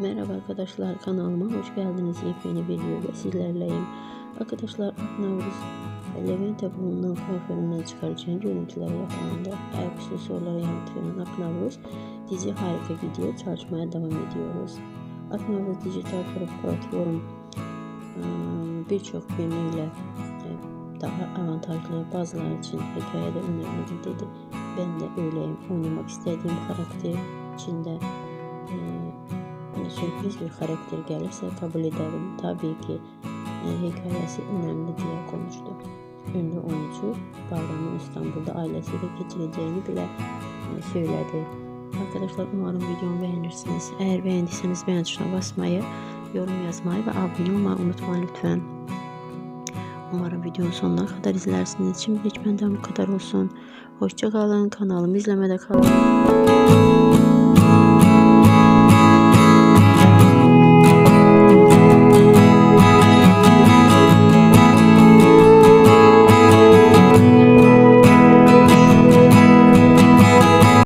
Merhaba arkadaşlar kanalıma hoş geldiniz. Yepyeni bir videoda sizlerleyim. Arkadaşlar Aknavruz Levent'te bulunan kuaföründen çıkaracağım görüntüler yakalandı. Ayaküstü sorulara yanıt veren Aknavruz dizi harika gidiyor. Çalışmaya devam ediyoruz. Aknavruz dijital platform birçok yönüyle daha avantajlı bazıları için hikayede önemlidir dedi. Ben de öyleyim. Oynamak istediğim karakter içinde sürpriz bir karakter gelirse kabul ederim. Tabii ki e, hikayesi önemli diye konuştu. Ünlü oyuncu bayramı İstanbul'da ailesiyle geçireceğini bile e, söyledi. Arkadaşlar umarım videomu beğenirsiniz. Eğer beğendiyseniz beğen tuşuna basmayı, yorum yazmayı ve abone olmayı unutmayın lütfen. Umarım videonun sonuna kadar izlersiniz. Şimdi hiç benden bu kadar olsun. Hoşçakalın. Kanalımı izlemede kalın.